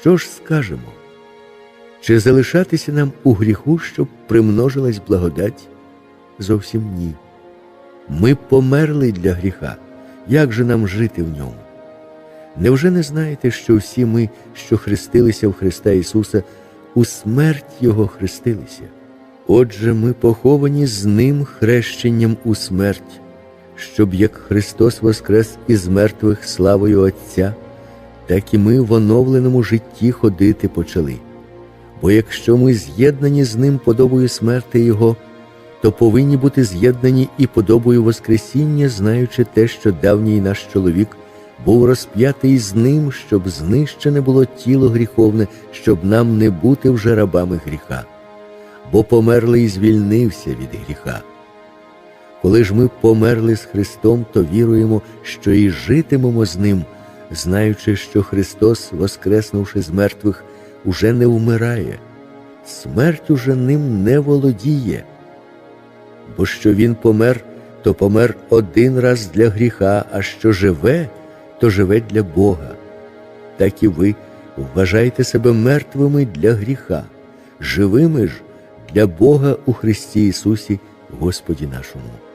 Що ж скажемо? Чи залишатися нам у гріху, щоб примножилась благодать? Зовсім ні. Ми померли для гріха. Як же нам жити в ньому? Невже не знаєте, що всі ми, що хрестилися в Христа Ісуса, у смерть Його хрестилися? Отже, ми поховані з Ним хрещенням у смерть, щоб як Христос воскрес із мертвих славою Отця, так і ми в оновленому житті ходити почали. Бо якщо ми з'єднані з Ним подобою смерти Його, то повинні бути з'єднані і подобою Воскресіння, знаючи те, що давній наш чоловік був розп'ятий з ним, щоб знищене було тіло гріховне, щоб нам не бути вже рабами гріха, бо померлий звільнився від гріха. Коли ж ми померли з Христом, то віруємо, що і житимемо з Ним, знаючи, що Христос, воскреснувши з мертвих, уже не вмирає, смерть уже ним не володіє. Бо що Він помер, то помер один раз для гріха, а що живе, то живе для Бога. Так і ви вважайте себе мертвими для гріха, живими ж для Бога у Христі Ісусі, Господі нашому.